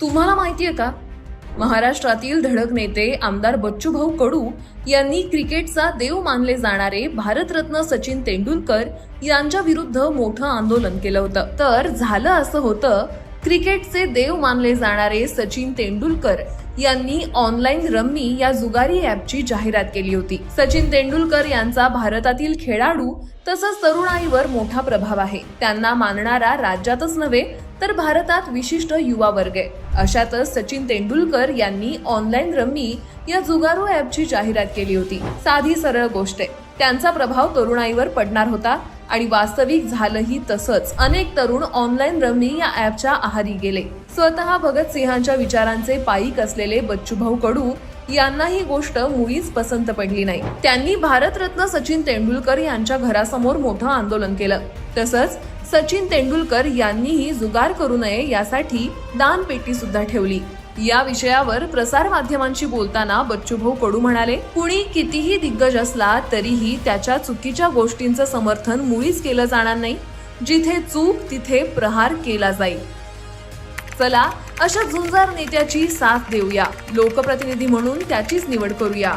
तुम्हाला माहिती आहे का? महाराष्ट्रातील धडक नेते आमदार बच्चूभाऊ कडू यांनी क्रिकेटचा देव मानले जाणारे भारतरत्न सचिन तेंडुलकर यांच्या विरुद्ध मोठं आंदोलन केलं होतं. तर झालं असं होतं क्रिकेटचे देव मानले जाणारे सचिन तेंडुलकर यांनी ऑनलाईन रम्मी या जुगारी ॲपची जाहिरात केली होती. सचिन तेंडुलकर यांचा भारतातील खेळाडू तसंच तरुणाईवर मोठा प्रभाव आहे. त्यांना मानणारा राज्यातच नव्हे तर भारतात विशिष्ट युवा वर्ग आहे. अशातच सचिन तेंडुलकर यांनी ऑनलाईन रम्मी या जुगारू ॲपची जाहिरात केली होती. साधी सरळ गोष्ट आहे. त्यांचा प्रभाव तरुणाईवर पडणार होता आणि वास्तविक झालंही तसंच अनेक तरुण ऑनलाईन रम्मी या ॲपच्या आहारी गेले. स्वतः भगतसिंहांच्या विचारांचे पायीक असलेले बच्चूभाऊ कडू यांना ही गोष्ट मुळीच पसंत पडली नाही. त्यांनी भारतरत्न सचिन तेंडुलकर यांच्या घरासमोर मोठं आंदोलन केलं. तसंच सचिन तेंडुलकर यांनीही जुगार करू नये यासाठी दानपेटी सुद्धा ठेवली. या विषयावर प्रसार माध्यमांशी बोलताना बच्चूभाऊ कडू म्हणाले कुणी कितीही दिग्गज असला तरीही त्याच्या चुकीच्या गोष्टींचं समर्थन मुळीच केलं जाणार नाही. जिथे चूक तिथे प्रहार केला जाईल. चला अशा झुंजार नेत्याची साथ देऊया. लोकप्रतिनिधी म्हणून त्याचीच निवड करूया.